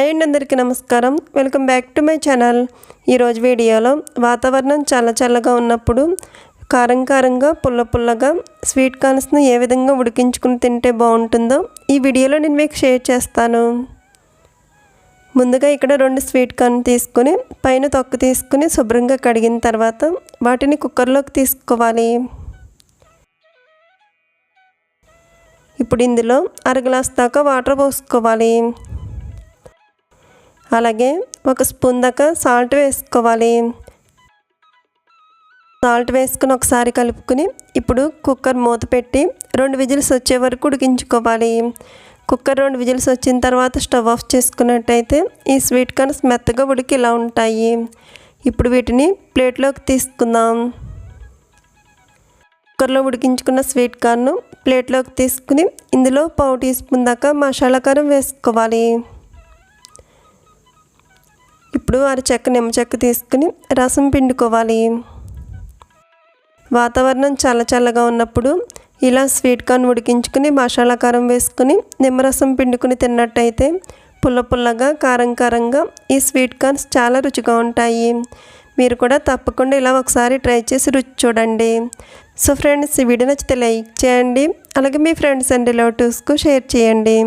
Hi అండి అందరికీ నమస్కారం. Welcome back to my channel. ఈరోజు వీడియోలో వాతావరణం చాలా చల్లగా ఉన్నప్పుడు కారం కారంగా పుల్ల పుల్లగా స్వీట్ కార్న్స్ను ఏ విధంగా ఉడికించుకుని తింటే బాగుంటుందో ఈ వీడియోలో నేను మీకు షేర్ చేస్తాను. ముందుగా ఇక్కడ రెండు స్వీట్ కార్న్ తీసుకుని పైన తొక్కు తీసుకుని శుభ్రంగా కడిగిన తర్వాత వాటిని కుక్కర్లోకి తీసుకోవాలి. ఇప్పుడు ఇందులో అర గ్లాస్ దాకా వాటర్ పోసుకోవాలి. అలాగే ఒక స్పూన్ దాకా సాల్ట్ వేసుకోవాలి. సాల్ట్ వేసుకుని ఒకసారి కలుపుకుని ఇప్పుడు కుక్కర్ మూత పెట్టి రెండు విజిల్స్ వచ్చే వరకు ఉడికించుకోవాలి. కుక్కర్ రెండు విజిల్స్ వచ్చిన తర్వాత స్టవ్ ఆఫ్ చేసుకున్నట్టయితే ఈ స్వీట్ కార్న్స్ మెత్తగా ఉడికి ఇలా ఉంటాయి. ఇప్పుడు వీటిని ప్లేట్లోకి తీసుకుందాం. కుక్కర్లో ఉడికించుకున్న స్వీట్ కార్న్ ప్లేట్లోకి తీసుకుని ఇందులో పావు టీ స్పూన్ దాకా మసాలా కారం వేసుకోవాలి. ఇప్పుడు నిమ్మ చెక్క తీసుకుని రసం పిండుకోవాలి. వాతావరణం చల్ల చల్లగా ఉన్నప్పుడు ఇలా స్వీట్ కార్న్ ఉడికించుకుని మసాలా కారం వేసుకుని నిమ్మరసం పిండుకుని తిన్నట్టయితే పుల్ల పుల్లగా కారం కారంగా ఈ స్వీట్ కార్న్స్ చాలా రుచిగా ఉంటాయి. మీరు కూడా తప్పకుండా ఇలా ఒకసారి ట్రై చేసి రుచి చూడండి. సో ఫ్రెండ్స్ ఈ వీడియో నచ్చితే లైక్ చేయండి. అలాగే మీ ఫ్రెండ్స్ అండ్ రిలేటివ్స్కు షేర్ చేయండి.